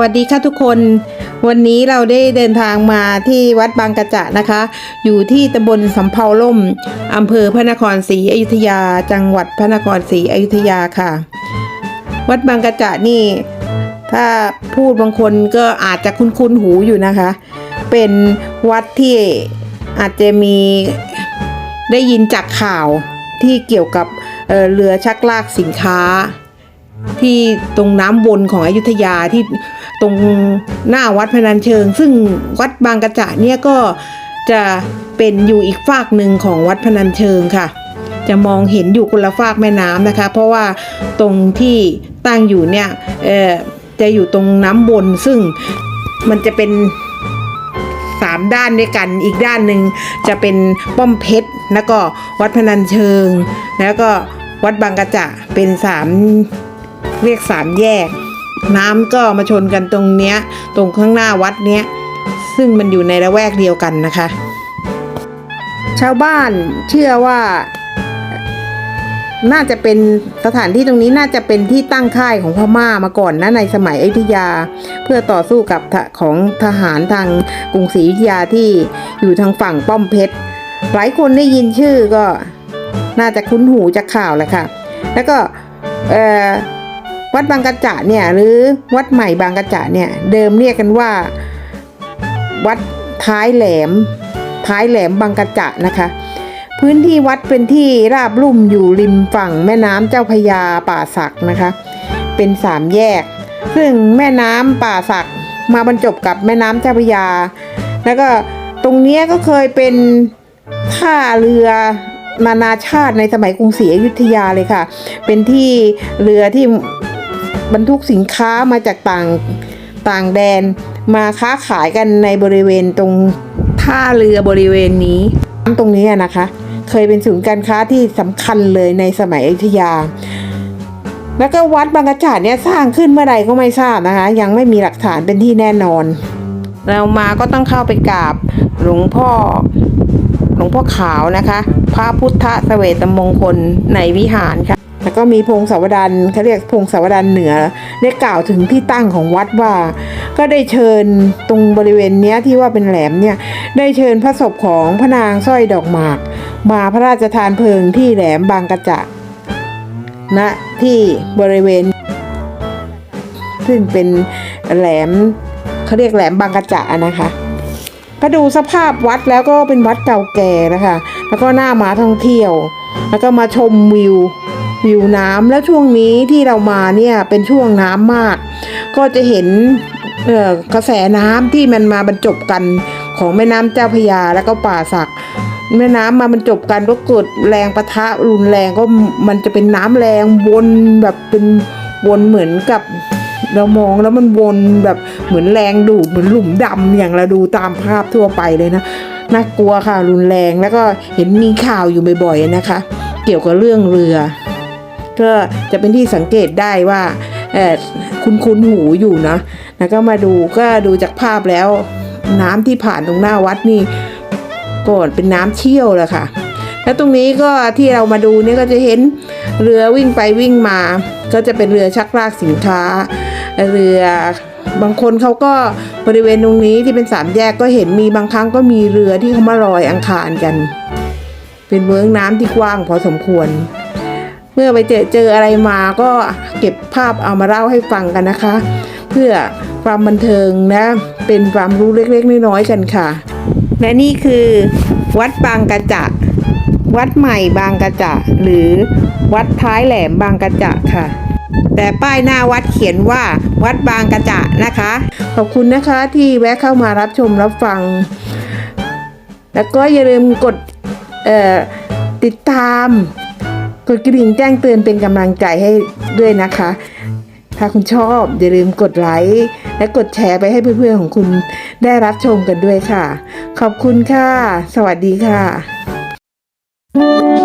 วัสดีค่ะทุกคน วันนี้เราได้เดินทางมาที่วัดบางกระจะนะคะ อยู่ที่ตำบลสำเภาล่มอำเภอพระนครศรีอยุธยา จังหวัดพระนครศรีอยุธยาค่ะ วัดบางกระจะนี่ ถ้าพูดบางคนก็อาจจะคุ้นๆหูอยู่นะคะ เป็นวัดที่อาจจะมีได้ยินจากข่าวที่เกี่ยวกับเเรือชักลากสินค้า ที่ตรงน้ำวนของอยุธยาที่ตรงหน้าวัดพนัญเชิง ซึ่งวัดบางกระจะเนี่ยก็จะเป็นอยู่อีกฝากหนึ่งของวัดพนัญเชิงค่ะ จะมองเห็นอยู่คนละฝากแม่น้ำนะคะ เพราะว่าตรงที่ตั้งอยู่เนี่ยจะอยู่ตรงน้ำบนซึ่งมันจะเป็นสามด้านด้วยกัน อีกด้านหนึ่งจะเป็นป้อมเพชร แล้วก็วัดพนัญเชิง แล้วก็วัดบางกระจะเป็นสาม เรียกสามแยก น้ำก็มาชนกันตรงเนี้ย ตรงข้างหน้าวัดเนี้ย ซึ่งมันอยู่ในละแวกเดียวกันนะคะ ชาวบ้านเชื่อว่า น่าจะเป็นสถานที่ตรงนี้น่าจะเป็นที่ตั้งค่ายของพม่ามาก่อนนะในสมัยอยุธยา เพื่อต่อสู้กับของทหารทางกรุงศรีอยุธยาที่อยู่ทางฝั่งป้อมเพชรหลายคนได้ยินชื่อก็น่าจะคุ้นหูจากข่าวแหละค่ะ แล้วก็เอ่อ วัดบางกระจะเนี่ยหรือวัดใหม่บางกระจะเนี่ยเดิมเรียกกันว่า วัดท้ายแหลม ท้ายแหลมบางกระจะนะคะ พื้นที่วัดเป็นที่ราบลุ่มอยู่ริมฝั่งแม่น้ำเจ้าพยาป่าสักนะคะ เป็นสามแยก ซึ่งแม่น้ำป่าสักมาบรรจบกับแม่น้ำเจ้าพยา แล้วก็ตรงนี้ก็เคยเป็นท่าเรือนานาชาติในสมัยกรุงศรีอยุธยาเลยค่ะ เป็นที่เรือที่ บรรทุกสินค้ามาจากต่างต่างแดน มาค้าขายกันในบริเวณตรงท่าเรือบริเวณนี้ตรงนี้นะคะ เคยเป็นศูนย์การค้าที่สำคัญเลยในสมัยอยุธยา แล้วก็วัดบางกระจาดเนี่ยสร้างขึ้นเมื่อใดก็ไม่ทราบนะคะ ยังไม่มีหลักฐานเป็นที่แน่นอน เรามาก็ต้องเข้าไปกราบหลวงพ่อหลวงพ่อขาวนะคะ พระพุทธเสวตมงคลในวิหารค่ะ แล้วก็มีพงศาวดารเขาเรียกพงศาวดารเหนือได้กล่าวถึงที่ตั้งของวัดว่า ก็ได้เชิญตรงบริเวณเนี้ยที่ว่าเป็นแหลมเนี่ยได้เชิญพระศพของพระนางสร้อยดอกหมาก มาพระราชทานเพลิงที่แหลมบางกระจะณที่บริเวณ ซึ่งเป็นแหลมเขาเรียกแหลมบางกระจะนะคะก็ดูสภาพวัดแล้วก็เป็นวัดเก่าแก่นะคะ แล้วก็หน่ามาท่องเที่ยว แล้วก็มาชมวิว วิวน้ำแล้วช่วงนี้ที่เรามาเนี่ยเป็นช่วงน้ำมาก ก็จะเห็นเอ่อกระแสน้ำที่มันมาบรรจบกันของแม่น้ำเจ้าพยาแล้วก็ป่าสักแม่น้ำมาบรรจบกันก็เกิดแรงปะทะรุนแรงก็มันจะเป็นน้ำแรงวนแบบเป็นวนเหมือนกับเรามองแล้วมันวนแบบเหมือนแรงดูดเหมือนหลุมดำอย่างเราดูตามภาพทั่วไปเลยนะน่ากลัวค่ะรุนแรงแล้วก็เห็นมีข่าวอยู่บ่อยๆนะคะ เกี่ยวกับเรื่องเรือ ก็จะเป็นที่สังเกตได้ว่าเออคุ้นคุ้นๆหูอยู่นะแล้วก็มาดูก็ดูจากภาพแล้ว น้ำที่ผ่านตรงหน้าวัดนี่ก่อนเป็นน้ำเชี่ยวเลยค่ะ แล้วตรงนี้ก็ที่เรามาดูเนี่ยก็จะเห็นเรือวิ่งไปวิ่งมา ก็จะเป็นเรือชักลากสินค้า เรือบางคนเขาก็บริเวณตรงนี้ที่เป็นสามแยกก็เห็นมีบางครั้งก็มีเรือที่เขามาลอยอังคารกัน เป็นเมืองน้ำที่กว้างพอสมควร มื่อไปเจอเจออะไรมาก็เก็บภาพเอามาเล่าให้ฟังกันนะคะ เพื่อความบันเทิงนะ เป็นความรู้เล็กๆน้อยๆกันค่ะ และนี่คือวัดบางกระจะวัดใหม่บางกระจะหรือวัดท้ายแหลมบางกระจะค่ะ แต่ป้ายหน้าวัดเขียนว่าวัดบางกระจะนะคะ ขอบคุณนะคะที่แวะเข้ามารับชมรับฟัง แล้วก็อย่าลืมกดติดตาม กดกระดิ่งแจ้งเตือนเป็นกำลังใจให้ด้วยนะคะ ถ้าคุณชอบอย่าลืมกดไลค์และกดแชร์ไปให้เพื่อนๆของคุณได้รับชมกันด้วยค่ะ ขอบคุณค่ะ สวัสดีค่ะ